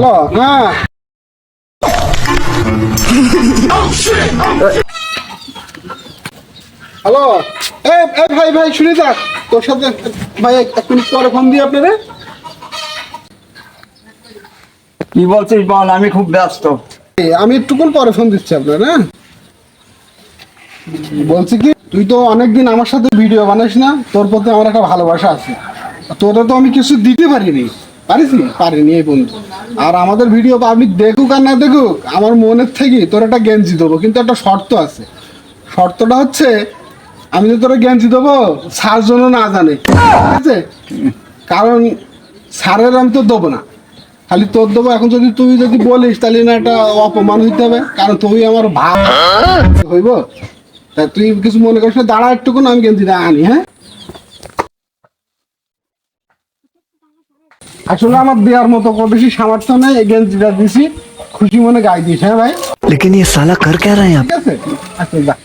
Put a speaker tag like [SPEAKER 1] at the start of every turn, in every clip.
[SPEAKER 1] Hello? হ্যাঁ। Hello? এ ভাই ভাই শুনে যাক তোর সাথে ভাই এক মিনিট পরে ফোন দিই আপনারা।
[SPEAKER 2] কি বলছিস বল আমি খুব ব্যস্ত।
[SPEAKER 1] আমি একটুকুন পরে ফোন দিচ্ছি আপনার হ্যাঁ? বলছি কি তুই তো অনেকদিন আমার সাথে ভিডিও বানাস না তোর প্রতি আমার একটা ভালোবাসা আছে। তোরা তো আমি কিছু দিতে পারিনি। পারিস পারিনি এই বন্ধু আর আমাদের ভিডিও পাবলিক দেখুক আর না দেখুক, আমার মনের থেকে তোর একটা গেঞ্জি দেবো, কিন্তু একটা শর্ত আছে। শর্তটা হচ্ছে, আমি যে তোরা গেঞ্জি দেবো সার জন্য না জানে। ঠিক আছে? কারণ সারের আমি তো দেবো না। খালি তোর দেবো, এখন যদি তুই যদি বলিস, তাহলে না একটা অপমান হইতে হবে। কারণ তুই আমার ভাব হইব? তা তুই কিছু মনে করিস দাঁড়া একটুকু আমি গেঞ্জিটা আনি হ্যাঁ? আসলে আমার দেওয়ার মতো কোনো বেশি সামর্থ্য নেই এই গেঞ্জিটা দিছি খুশি মনে গাই দিস হ্যাঁ ভাই
[SPEAKER 3] लेकिन ये साला कर क्या रहा है यहाँ पे?
[SPEAKER 1] ঠিক আছে আচ্ছা যা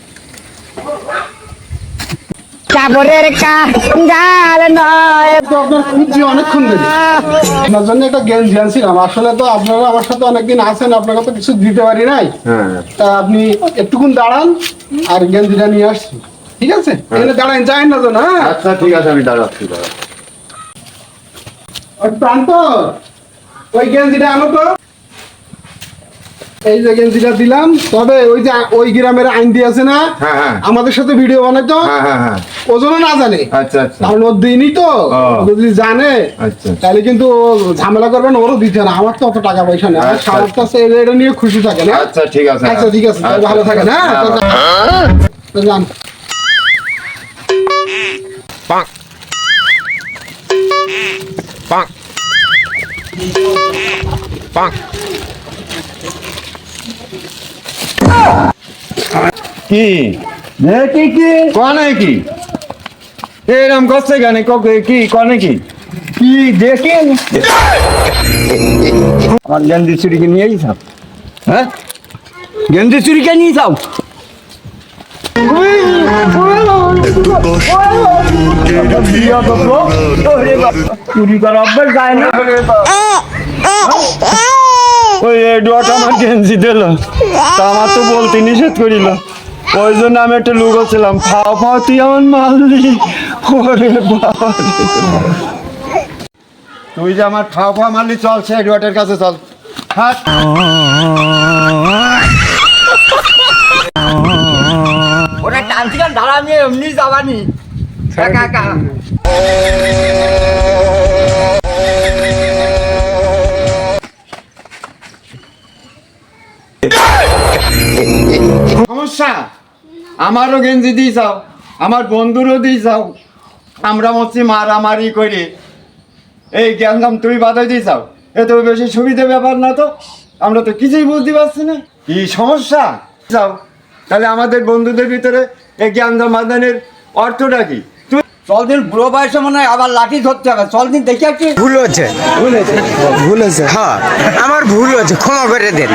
[SPEAKER 4] চাপরের কাল নয়
[SPEAKER 1] তো আপনার খুঁজছি অনেকক্ষণ ধরে আপনার জন্য একটা গেঞ্জি আনছিলাম আসলে তো আপনারা আমার সাথে অনেকদিন আছেন আপনাকে তো কিছু দিতে পারি নাই
[SPEAKER 2] হ্যাঁ
[SPEAKER 1] তা আপনি একটুকুন দাঁড়ান আর গেঞ্জিটা নিয়ে আসছি ঠিক আছে এখানে দাঁড়ান যায় না তো না হ্যাঁ
[SPEAKER 2] আচ্ছা ঠিক আছে আমি দাঁড়াচ্ছি দাঁড়াচ্ছি
[SPEAKER 1] ওই প্রান্ত। ওই গেঞ্জিটা আনো তো। এই যে গেঞ্জিটা দিলাম। তবে ওই যে ওই গ্রামের আইন আছে না?
[SPEAKER 2] হ্যাঁ, হ্যাঁ।
[SPEAKER 1] আমাদের সাথে ভিডিও বানাই তো।
[SPEAKER 2] হ্যাঁ হ্যাঁ হ্যাঁ।
[SPEAKER 1] ওজনও না জানে।
[SPEAKER 2] আচ্ছা আচ্ছা।
[SPEAKER 1] কারণ ওর দিনই তো।
[SPEAKER 2] ও।
[SPEAKER 1] ও যদি জানে
[SPEAKER 2] আচ্ছা।
[SPEAKER 1] তাহলে কিন্তু ঝামেলা করবে না ওরও দিতে না। আমার তো অত টাকা পয়সা নেই। আমার। আছে এটা- নিয়ে খুশি থাকে না।
[SPEAKER 2] আচ্ছা ঠিক আছে।
[SPEAKER 1] আচ্ছা ঠিক আছে। ভালো থাকেন হ্যাঁ? তো যান
[SPEAKER 2] কি? কি কি? কনে কি? এরম করছে কেন? ক- কি কনে কি? কি দেখি আমার গেন্দি চুরিকে নিয়েই থাক হ্যাঁ? গেন্দি চুরিকে নিয়ে যাও ওই এডুয়াটা আমার গেঞ্জি দিল। তা আমার তো বলতে নিষেধ করিল। ওই জন্য আমি একটু লুকোছিলাম ফাও ফাও, তুই আমার মারলি। ওরে তুই যে আমার ফাও ফাও মারলি, চল সে এডুয়াটের কাছে চল। হাট।
[SPEAKER 5] টানছিলাম ধারা আমি এমনি যাবানি। একা একা।
[SPEAKER 2] সমস্যা? আমারও গেঞ্জি দিয়ে যাও আমার বন্ধুরও দিয়ে যাও। আমরা হচ্ছি মারামারি করে। এই জ্ঞানদাম তুই বাধাই দিয়ে যাও। এ তো বেশি সুবিধা ব্যাপার না তো। আমরা তো কিছুই বুঝতে পারছি না। কি সমস্যা? যাও। তাহলে আমাদের বন্ধুদের ভিতরে এই জ্ঞান সমাধানের অর্থটা কি? তুই
[SPEAKER 5] চল দিন বুড়ো বয়সে মনে হয় আবার লাঠি ধরতে হবে। চল দিন দেখি একটু
[SPEAKER 3] ভুল হচ্ছে ভুল হচ্ছে হ্যাঁ। আমার ভুল হচ্ছে ক্ষমা করে দেন।